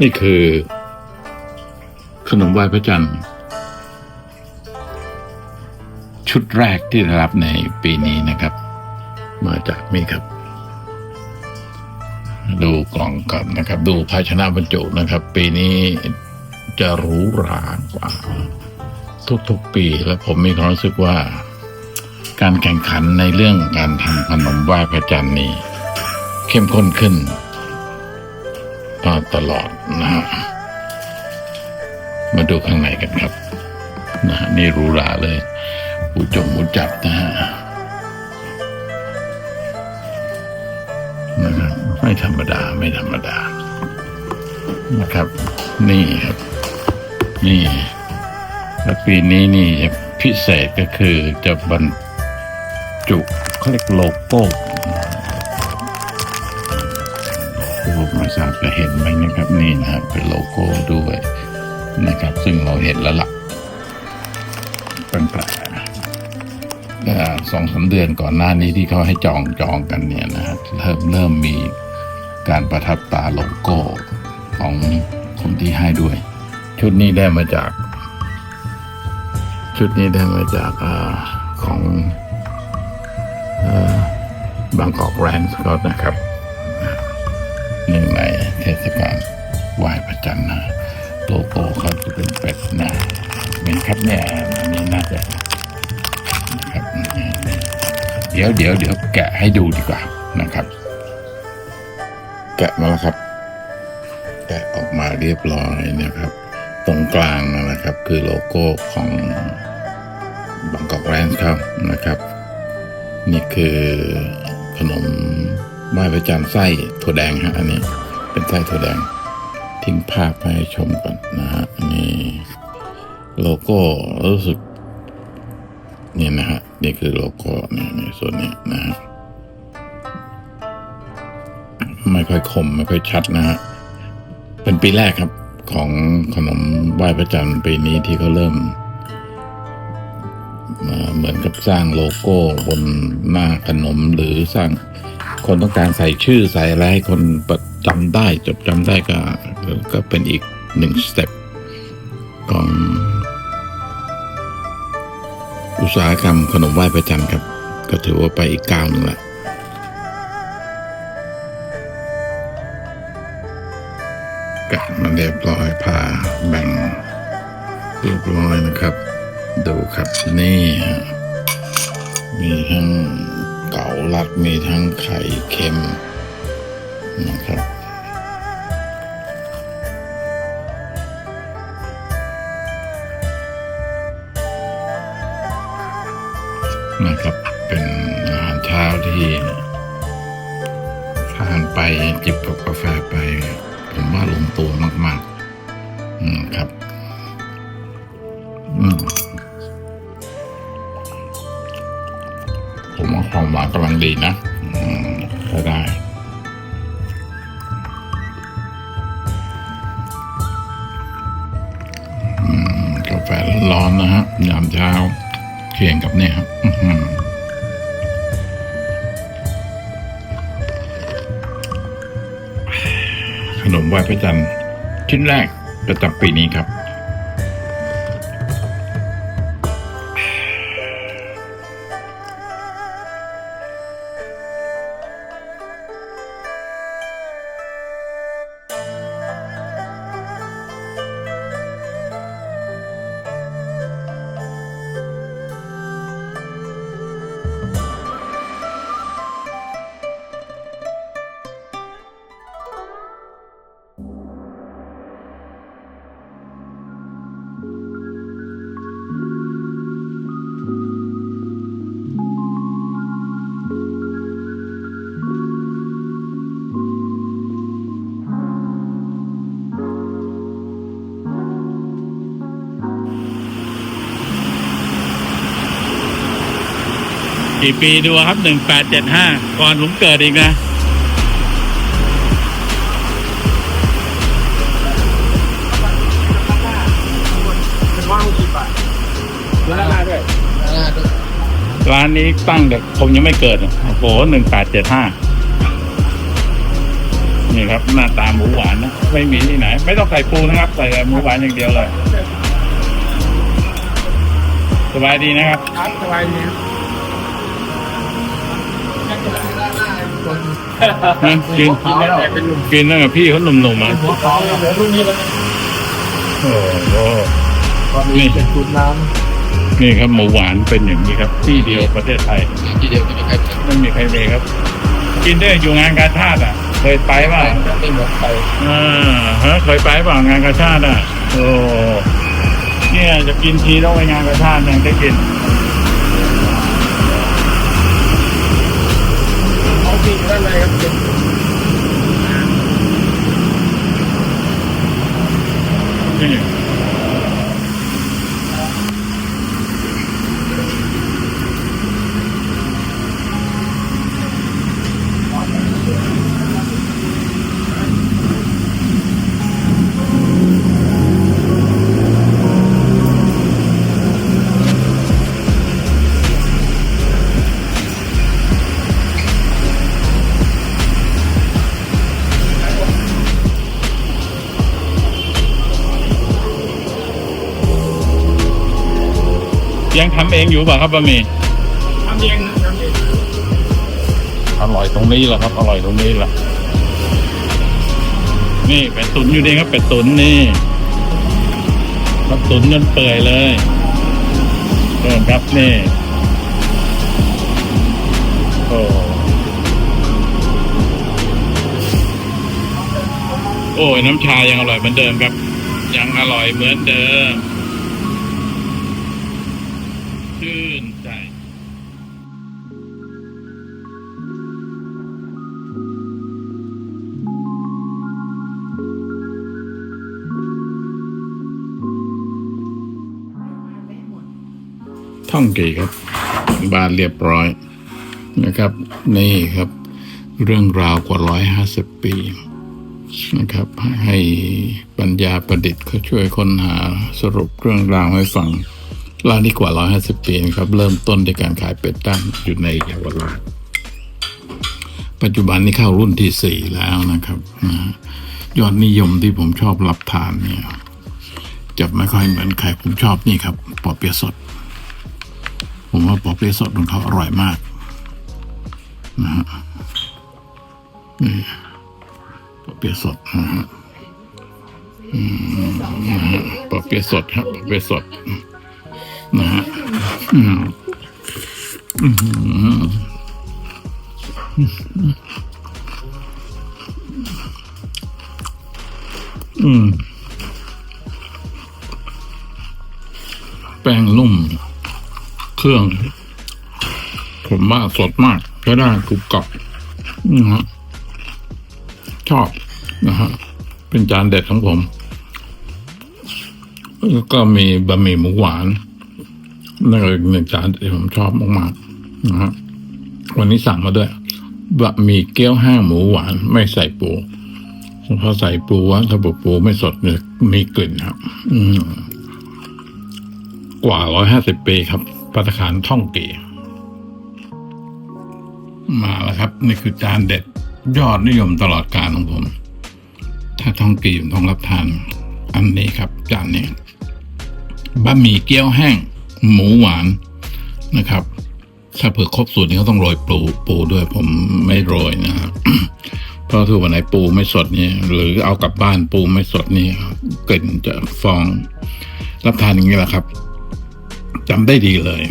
นี่คือ ขนมไหว้พระจันทร์ ชุดแรกที่ได้รับในปีนี้นะครับ มาจากนี่ครับ ดูกล่องก่อนนะครับ ดูภาชนะบรรจุนะครับ ปีนี้จะหรูหรากว่า ทุกๆปี และผมมีความรู้สึกว่า การแข่งขันในเรื่องการทำขนมไหว้พระจันทร์นี้ เข้มข้นขึ้น มาตลอดนะฮะมาดูข้างในกันครับนะฮะนี่รูหราเลยหูจงหูจับนะฮะนะครับไม่ธรรมดาไม่ธรรมดา นะครับ นี่ครับ นี่ และปีนี้นี่พิเศษก็คือจะบรรจุเขาเรียกโลโก้ ผมไม่ทราบจะเห็นไหมนะครับนี่นะครับเป็นโลโก้ด้วยนะครับ ซึ่งเราเห็นแล้วล่ะตั้งแต่สองสามเดือนก่อนหน้านี้ที่เขาให้จองจองกันเนี่ยนะฮะเริ่มเริ่มมีการประทับตาโลโก้ของคนที่ให้ด้วย ชุดนี้ได้มาจาก ชุดนี้ได้มาจากอของบางกอกแรนด์ก็นะครับ หนึ่งในเทศกาลไหว้พระจันทร์นะโลโก้เขาจะเป็นเป็ดนะเป็นครับเนี่ยอันนี้น่าจะนะครับเดี๋ยวเดี๋ยวเดี๋ยวแกะให้ดูดีกว่านะครับ แกะมาแล้วครับ แกะออกมาเรียบร้อยนะครับ ตรงกลางนะครับ คือโลโก้ของบางกอกแรนด์ครับนะครับ นี่คือขนม ไหว้พระจันไส้ถั่วแดงฮะอันนี้ เป็นไส้ถั่วแดง ทิ้งภาพให้ชมก่อนนะฮะนี่โลโก้รู้สึกนี่นะฮะนี่คือโลโก้นี่ในส่วนนี้นะฮะไม่ค่อยคมไม่ค่อยชัดนะฮะเป็นปีแรกครับของขนมไหว้พระจันทร์ปีนี้ที่เขาเริ่มเหมือนกับสร้างโลโก้บนหน้าขนมหรือสร้าง คนต้องการใส่ชื่อใส่อะไรให้คนประจำได้ จดจำได้ก็ก็เป็นอีกหนึ่งสเต็ปของอุตสาหกรรมขนมไหว้พระจันทร์ครับ ก็ถือว่าไปอีกก้าวหนึ่งแหละกะมาเรียบร้อยผ่าแบ่งเรียบร้อยนะครับ ดูครับนี่มีทั้ง เก๋าลัดมีทั้งไข่เค็มนะครับนะครับ เป็นอาหารเช้าที่ทานไปจิบกับกาแฟไป ผมว่าลงตัวมากๆ อืมครับ ความหวานกำลังดีนะอืมใช้ได้กาแฟร้อนนะฮะ ยามเช้าเคียงกับเนี่ยครับขนมไหว้พระจันทร์ชิ้นแรกประจำปีนี้ครับ กี่ปีดูครับหนึ่งแปดเจ็ดห้าก่อนผมเกิดอีกนะ เป็นว่างสิบบาทแล้วหน้าด้วยร้านนี้ตั้งแต่ผมยังไม่เกิดอะโอ้โหหนึ่งแปดเจ็ดห้านี่ครับ หน้าตาหมูหวานนะ ไม่มีที่ไหน ไม่ต้องใส่ปูนะครับ ใส่แต่หมูหวานอย่างเดียวเลย สบายดีนะครับ ครับสบายดีครับ นะกินกินแล้วแต่เป็นหนุ่มกินตั้งแต่พี่เขาหนุ่มๆอะหัวท้องเลยเหลือรุ่นนี้แล้วโอ้โหตอนนี้เป็นชุดน้นี่ครับหมูหวานเป็นอย่างนี้ครับ ที่เดียวประเทศไทยำทีเดียวจะมีใครไม่มีใครเลยครับ กินได้อยู่งานกาชาติอะ เคยไปเปล่าไม่เหมือนใครอ่าฮะเคยไปเปล่างานกาชาติอะโอ้เนี่ยจะกินทีต้องไปงานกาชาติยังได้กิน เขากินด้ ทำเองอยู่เปล่ะครับบะหมี่ทำเองทำเองอร่อยตรงนี้แหละครับ อร่อยตรงนี้แหละนี่เป็ดตุ๋นอยู่นี่ครับเป็ดตุ๋นนี่มาตุ๋นจนเปื่อยเลยเริ่มครับนี่โอ้โอ้ยน้ำชายังอร่อยเหมือนเดิมครับ ยังอร่อยเหมือนเดิม ชื่นใจท่องกี่ครับ บานเรียบร้อยนะครับ นี่ครับ เรื่องราวกว่าร้อยห้าสิบปีนะครับ ให้ปัญญาประดิษฐ์เขาช่วยค้นหาสรุปเรื่องราวให้ฟัง ร้านนี้กว่าร้อยห้าสิบปีนะครับ เริ่มต้นด้วยการขายเป็ดตั้งอยู่ในเยาวราชปัจจุบันนี้เข้ารุ่นที่สี่แล้วนะครับนะยอดนิยมที่ผมชอบรับทานเนี่ยจะไม่ค่อยเหมือนใครผมชอบนี่ครับปอเปี๊ยะสด ผมว่าปอเปี๊ยะสดของเขาอร่อยมากนะฮะนี่ปอเปี๊ยะสดนะฮะอืมนะฮะปอเปี๊ยะสดครับปอเปี๊ยะสด นะฮะอืมอื้อหืออืมแป้งนุ่ม เครื่อง ผมว่าสดมากใช้ได้กรุบกรอบนะฮะชอบนะฮะเป็นจานเด็ดของผม แล้วก็มีบะหมี่หมูหวาน นั่นก็อีกหนึ่งจานที่ผมชอบมากๆนะฮะวันนี้สั่งมาด้วยบะหมี่เกี๊ยวแห้งหมูหวานไม่ใส่ปูเพราะใส่ปูว่าถ้าบอกปูไม่สดเนี่ยมีกลิ่นครับ อืกว่าร้อยห้าสิบปีครับปัตตาคารท่องเกีมาแล้วครับ นี่คือจานเด็ด ยอดนิยมตลอดกาลของผม ถ้าท่องกีผมต้องรับทาน อันนี้ครับ จานนี้บะหมี่เกี๊ยวแห้ง หมูหวานนะครับ ถ้าเผื่อครบสูตรนี้เขาต้องโรยปูปูด้วยผมไม่โรยนะครับเพราะถ้าวันไหนปูไม่สดนี่หรือเอากลับบ้านปูไม่สดนี่กลิ่นจะฟอง รับทานอย่างนี้แหละครับจำได้ดีเลย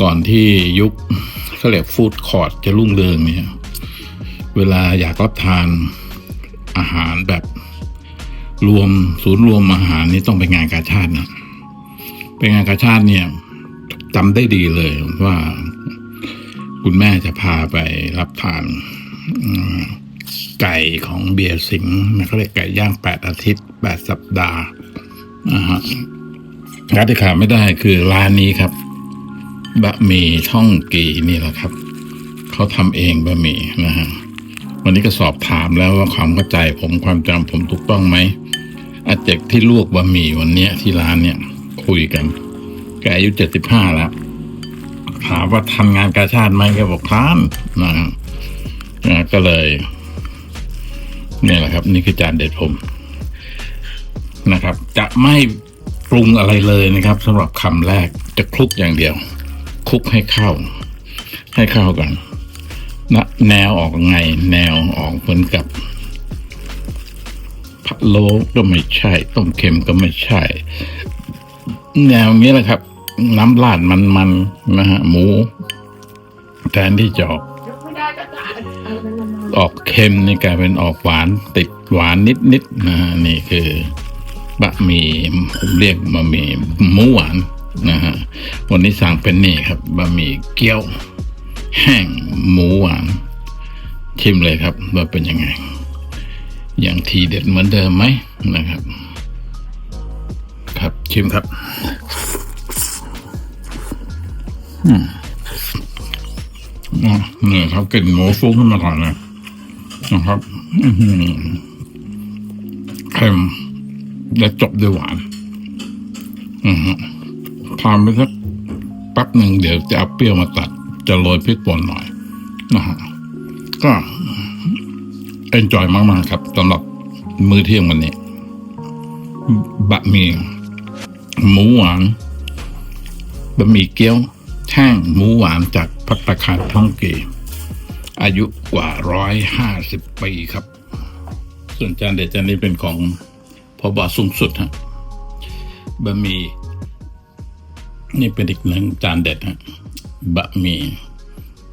ก่อนที่ยุคเขาเรียกฟู้ดคอร์ทจะรุ่งเรืองเนี่ย เวลาอยากรับทานอาหารแบบรวมศูนย์รวมอาหารนี่ต้องไปงานกาชาตินะ ไปงานกาชาติเนี่ยจำได้ดีเลยว่า คุณแม่จะพาไปรับทานไก่ของเบียร์สิงห์นะเขาเรียกไก่ย่างแปดอาทิตย์แปดสัปดาห์นะฮะร้านที่ขาดไม่ได้คือร้านนี้ครับบะหมี่ช่องกีนี่แหละครับ เขาทำเองบะหมี่นะฮะวันนี้ก็สอบถามแล้วว่าความเข้าใจผมความจำผมถูกต้องไหมอาเจกที่ลวกบะหมี่วันนี้ที่ร้านเนี่ย คุยกันแกอายุเจ็ดสิบห้าแล้วถามว่าทำงานกาชาติไหมแกบอกทานนะนะก็เลยเนี่ยแหละครับ นี่คือจานเด็ดผมนะครับ จะไม่ปรุงอะไรเลยนะครับสำหรับคำแรกจะคลุกอย่างเดียวคลุกให้เข้า ให้เข้ากันนะแนวออกไง แนวออกเหมือนกับพะโล้ก็ไม่ใช่ ต้มเค็มก็ไม่ใช่ แนวนี้แหละครับ น้ำราดมันๆนะฮะ หมู แทนที่จะออกออกเค็มนี่กลายเป็นออกหวานติดหวานนิดๆนะฮะนี่คือบะหมี่ผมเรียกบะหมี่หมูหวานนะฮะวันนี้สั่งเป็นนี่ครับบะหมี่เกี๊ยว แห้งหมูหวาน ชิมเลยครับว่าเป็นยังไง อย่างทีเด็ดเหมือนเดิมไหมนะครับ ชิมครับนี่ครับกลิ่นหมูฟุ้งขึ้นมาก่อนเลยนะครับเค็มและจบด้วยหวานอือฮึทานไปสักแป๊บหนึ่งเดี๋ยวจะเอาเปรี้ยวมาตัด จะโรยพริกป่นหน่อยนะฮะก็เอนจอยมาก ๆ ครับสำหรับมื้อเที่ยงวันนี้บะหมี่ หมูหวานบะหมี่เกี๊ยวแห้งหมูหวานจากพัตตาคาท่องเก อายุกว่าร้อยห้าสิบปีครับ ส่วนจานเด็ดจานนี้เป็นของพอบาสูงสุดฮะบะหมี่นี่เป็นอีกหนึ่งจานเด็ดฮะบะหมี่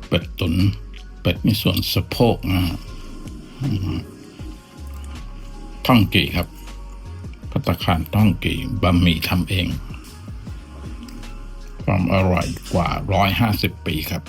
เป็ดตุนเป็ดในส่วนสะโพกนะท่องเกครับ ตคารต้องกี่บะหมี่ทำเอง ความอร่อยกว่า 150 ปีครับ